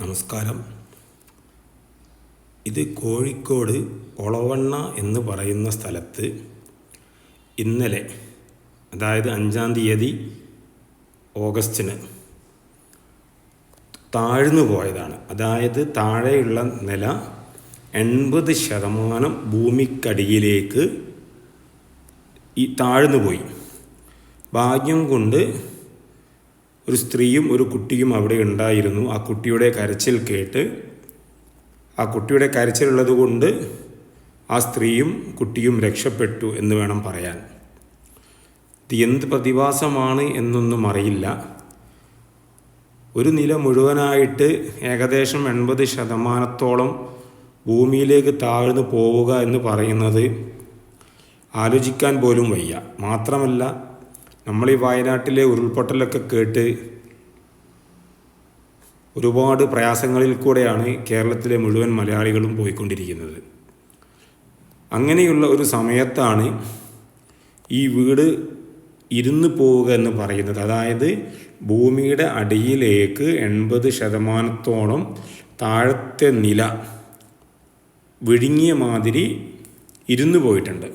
നമസ്കാരം. ഇത് കോഴിക്കോട് ഒളവണ്ണ എന്ന് പറയുന്ന സ്ഥലത്ത് ഇന്നലെ അതായത് അഞ്ചാം തീയതി ഓഗസ്റ്റിന് താഴ്ന്നു പോയതാണ്. അതായത് താഴെയുള്ള നില എൺപത് ശതമാനം ഭൂമിക്കടിയിലേക്ക് ഈ താഴ്ന്നു പോയി. ഭാഗ്യം കൊണ്ട് ഒരു സ്ത്രീയും ഒരു കുട്ടിയും അവിടെ ഉണ്ടായിരുന്നു. ആ കുട്ടിയുടെ കരച്ചിൽ കേട്ട് ആ കുട്ടിയുടെ കരച്ചിലുള്ളത് കൊണ്ട് ആ സ്ത്രീയും കുട്ടിയും രക്ഷപ്പെട്ടു എന്ന് വേണം പറയാൻ. ഇത് എന്ത് പ്രതിഭാസമാണ് എന്നൊന്നും അറിയില്ല. ഒരു നില മുഴുവനായിട്ട് ഏകദേശം എൺപത് ശതമാനത്തോളം ഭൂമിയിലേക്ക് താഴ്ന്നു പോവുക എന്ന് പറയുന്നത് ആലോചിക്കാൻ പോലും വയ്യ. മാത്രമല്ല നമ്മൾ ഈ വയനാട്ടിലെ ഉരുൾപൊട്ടലൊക്കെ കേട്ട് ഒരുപാട് പ്രയാസങ്ങളിൽ കൂടെയാണ് കേരളത്തിലെ മുഴുവൻ മലയാളികളും പോയിക്കൊണ്ടിരിക്കുന്നത്. അങ്ങനെയുള്ള ഒരു സമയത്താണ് ഈ വീട് ഇരുന്ന് പോവുക എന്ന് പറയുന്നത്. അതായത് ഭൂമിയുടെ അടിയിലേക്ക് എൺപത് ശതമാനത്തോളം താഴത്തെ നില വിഴുങ്ങിയ മാതിരി ഇരുന്ന് പോയിട്ടുണ്ട്.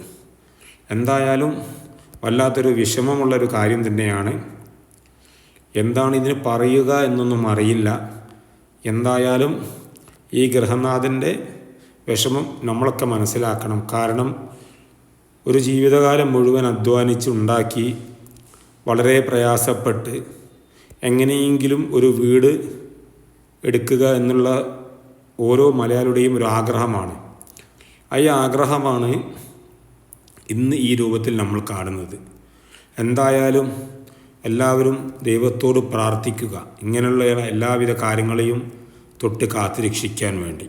എന്തായാലും വല്ലാത്തൊരു വിഷമമുള്ളൊരു കാര്യം തന്നെയാണ്. എന്താണ് ഇതിന് പറയുക എന്നൊന്നും അറിയില്ല. എന്തായാലും ഈ ഗൃഹനാഥന്റെ വിഷമം നമ്മളൊക്കെ മനസ്സിലാക്കണം. കാരണം ഒരു ജീവിതകാലം മുഴുവൻ അധ്വാനിച്ചുണ്ടാക്കി വളരെ പ്രയാസപ്പെട്ട് എങ്ങനെയെങ്കിലും ഒരു വീട് എടുക്കുക എന്നുള്ള ഓരോ മലയാളിയുടെയും ഒരു ആഗ്രഹമാണ്. ആ ആഗ്രഹമാണ് ഇന്ന് ഈ രൂപത്തിൽ നമ്മൾ കാണുന്നത്. എന്തായാലും എല്ലാവരും ദൈവത്തോട് പ്രാർത്ഥിക്കുക. ഇങ്ങനെയുള്ള എല്ലാവിധ കാര്യങ്ങളെയും തൊട്ട് കാത്തുരക്ഷിക്കാൻ വേണ്ടി.